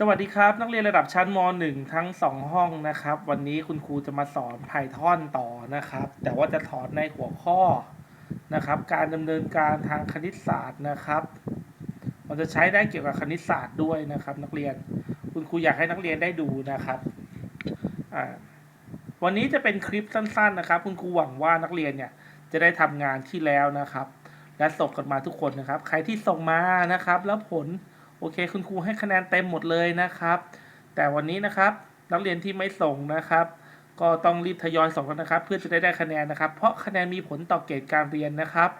สวัสดีครับ นักเรียนระดับชั้นม .1 ทั้ง 2 ห้องนะครับ วันนี้คุณครูจะมาสอน Python ต่อนะครับ แต่ว่าจะถอนในหัวข้อนะครับ การดำเนินการทางคณิตศาสตร์นะครับ มันจะใช้ได้เกี่ยวกับคณิตศาสตร์ด้วยนะครับ นักเรียนคุณครูอยากให้นักเรียนได้ดูนะครับวันนี้จะเป็นคลิปสั้น ๆ นะครับ คุณครูหวังว่านักเรียนเนี่ยจะได้ทำงานที่แล้วนะครับ และส่งกันมาทุกคนนะครับ ใครที่ส่งมานะครับ แล้วผล โอเค คุณครูให้คะแนนเต็มหมดเลยนะครับ แต่วันนี้นะครับนักเรียนที่ไม่ส่งนะครับ ก็ต้องรีบทยอยส่งกันนะครับ เพื่อจะได้ได้คะแนนนะครับ เพราะคะแนนมีผลต่อเกรดการเรียนนะครับ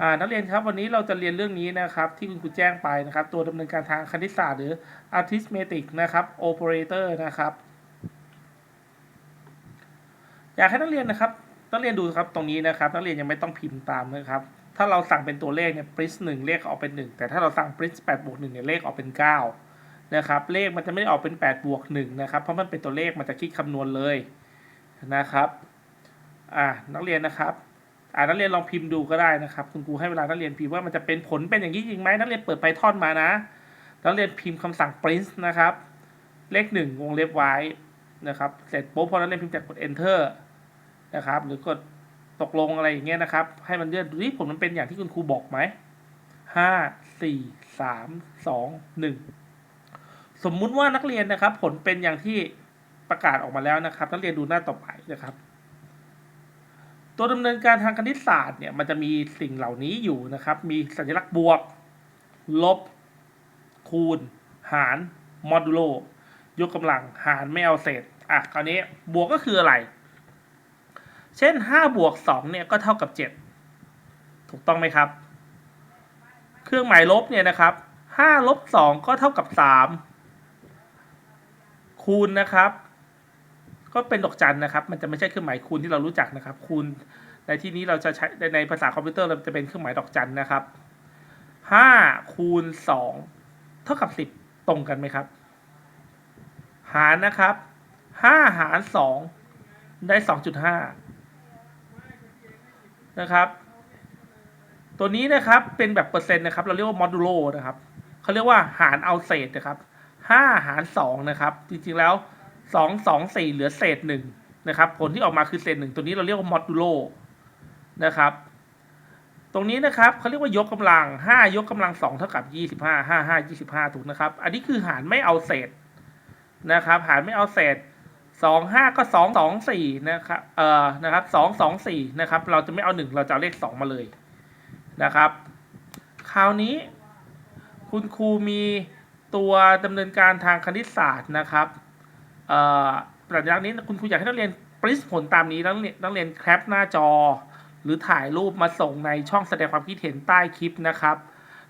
อ่านักเรียนครับวันนี้เราจะเรียนเรื่องนี้นะครับ ที่คุณครูแจ้งไปนะครับ ตัวดำเนินการทางคณิตศาสตร์หรือ arithmetic นะครับ operator นะครับ อยากให้นักเรียนนะครับนักเรียนดูครับตรงนี้นะครับ นักเรียนยังไม่ต้องพิมพ์ตามนะครับ ถ้าเราสั่งเป็นตัวเลขเนี่ย pris หนึ่งเลขออกเป็นหนึ่งแต่ถ้าเราสั่ง pris แปดบวกหนึ่งเนี่ยเลขออกเป็นเก้านะครับเลขมันจะไม่ได้ออกเป็นแปดบวกหนึ่งนะครับเพราะมันเป็นตัวเลขมันจะคิดคำนวณเลยนะครับอ่านักเรียนนะครับอ่านักเรียนลองพิมพ์ดูก็ได้นะครับ คุณครูให้เวลานักเรียนพิมพ์ว่ามันจะเป็นผลเป็นอย่างนี้จริงไหมนักเรียนเปิดไปท่อนมานะนักเรียนพิมพ์คำสั่ง print นะครับ เลขหนึ่งวงเล็บไว้นะครับ เสร็จปุ๊บพอนักเรียนพิมพ์จากกด enter นะครับ หรือกด ตกลงอะไรอย่างเงี้ยนะครับ ให้มันเลือดูที่ผลมันเป็นอย่างที่คุณครูบอกไหมห้าสี่สามสองหนึ่งสมมุติว่านักเรียนนะครับ ผลเป็นอย่างที่ประกาศออกมาแล้วนะครับ นักเรียนดูหน้าต่อไปนะครับ ตัวดำเนินการทางคณิตศาสตร์เนี่ยมันจะมีสิ่งเหล่านี้อยู่นะครับ มีสัญลักษณ์บวก ลบ คูณ หาร มอดูโล ยกกำลัง หารไม่เอาเศษอะคราวนี้บวกก็คืออะไร เช่นห้าบวกสองเนี่ยก็เท่ากับเจ็ดถูกต้องไหมครับ เครื่องหมายลบเนี่ยนะครับห้าลบสองก็เท่ากับสามคูณนะครับ ก็เป็นดอกจันนะครับ มันจะไม่ใช่เครื่องหมายคูณที่เรารู้จักนะครับ คูณในที่นี้เราจะใช้ในในภาษาคอมพิวเตอร์เราจะเป็นเครื่องหมายดอกจันนะครับห้าคูณสองเท่ากับสิบตรงกันไหมครับ หารนะครับห้าหารสองได้สองจุดห้า นะครับ ตัวนี้นะครับเป็นแบบเปอร์เซ็นต์นะครับ เราเรียกว่าโมดูโลนะครับเขาเรียกว่าหารเอาเศษนะครับห้าหารสองนะครับ จริงๆแล้วสองสองสี่เหลือเศษหนึ่งนะครับ ผลที่ออกมาคือเศษหนึ่งตัวนี้เราเรียกว่าโมดูโลนะครับ ตรงนี้นะครับเขาเรียกว่ายกกำลังห้ายกกำลังสองเท่ากับยี่สิบห้าห้าห้ายี่สิบห้าถูกนะครับ อันนี้คือหารไม่เอาเศษนะครับ หารไม่เอาเศษ สองห้าก็สองสองสี่นะครับเอ่อนะครับสองสองสี่นะครับ เราจะไม่เอาหนึ่งเราจะเอาเลขสองมาเลยนะครับ คราวนี้คุณครูมีตัวดำเนินการทางคณิตศาสตร์นะครับเอ่อหลังจากนี้คุณครูอยากให้นักเรียนปริ้นผลตามนี้นักเรียนนักเรียนแคปหน้าจอ หรือถ่ายรูปมาส่งในช่องแสดงความคิดเห็นใต้คลิปนะครับ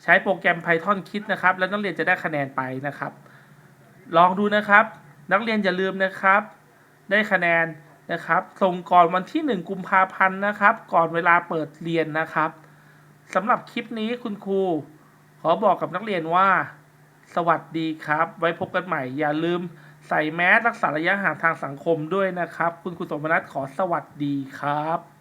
ใช้โปรแกรม Python คิดนะครับ แล้วนักเรียนจะได้คะแนนไปนะครับ ลองดูนะครับ นักเรียนอย่าลืมนะครับ ได้คะแนนนะครับ ส่งก่อนวันที่ 1 กุมภาพันธ์นะครับ ก่อนเวลาเปิดเรียนนะครับสำหรับคลิปนี้คุณครูขอบอกกับนักเรียนว่า สวัสดีครับ ไว้พบกันใหม่ อย่าลืมใส่แมสรักษาระยะห่างทางสังคมด้วยนะครับ คุณครูสมนัทขอสวัสดีครับ